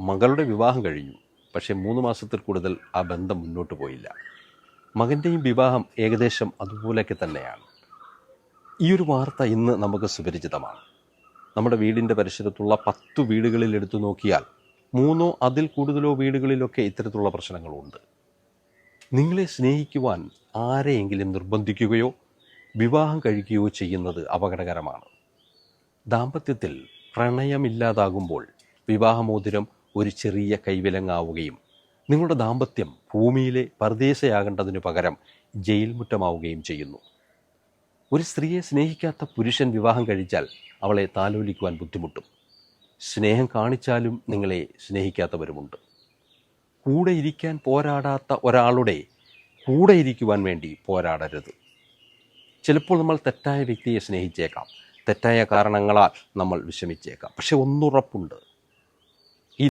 മകളുടെ വിവാഹം കഴിഞ്ഞു. പക്ഷേ മൂന്ന് മാസത്തിൽ കൂടുതൽ ആ ബന്ധം മുന്നോട്ട് പോയില്ല. മകന്റെയും വിവാഹം ഏകദേശം അതുപോലെയൊക്കെ തന്നെയാണ്. ഈ ഒരു വാർത്ത ഇന്ന് നമുക്ക് സുപരിചിതമാണ്. നമ്മുടെ വീടിന്റെ പരിസരത്തുള്ള പത്ത് വീടുകളിൽ എടുത്തു നോക്കിയാൽ മൂന്നോ അതിൽ കൂടുതലോ വീടുകളിലൊക്കെ ഇത്തരത്തിലുള്ള പ്രശ്നങ്ങളുണ്ട്. നിങ്ങളെ സ്നേഹിക്കുവാൻ ആരെയെങ്കിലും നിർബന്ധിക്കുകയോ വിവാഹം കഴിക്കുകയോ ചെയ്യുന്നത് അപകടകരമാണ്. ദാമ്പത്യത്തിൽ പ്രണയമില്ലാതാകുമ്പോൾ വിവാഹമോതിരം ഒരു ചെറിയ കൈവിലങ്ങാവുകയും നിങ്ങളുടെ ദാമ്പത്യം ഭൂമിയിലെ പരദേശയാകേണ്ടതിനു പകരം ജയിൽ മുറ്റമാവുകയും ചെയ്യുന്നു. ഒരു സ്ത്രീയെ സ്നേഹിക്കാത്ത പുരുഷൻ വിവാഹം കഴിച്ചാൽ അവളെ താലോലിക്കുവാൻ ബുദ്ധിമുട്ടും. സ്നേഹം കാണിച്ചാലും നിങ്ങളെ സ്നേഹിക്കാത്തവരുമുണ്ട്. കൂടെ ഇരിക്കാൻ പോരാടാത്ത ഒരാളുടെ കൂടെ ഇരിക്കുവാൻ വേണ്ടി പോരാടരുത്. ചിലപ്പോൾ നമ്മൾ തെറ്റായ വ്യക്തിയെ സ്നേഹിച്ചേക്കാം. തെറ്റായ കാരണങ്ങളാൽ നമ്മൾ വിഷമിച്ചേക്കാം. പക്ഷെ ഒന്നുറപ്പുണ്ട്.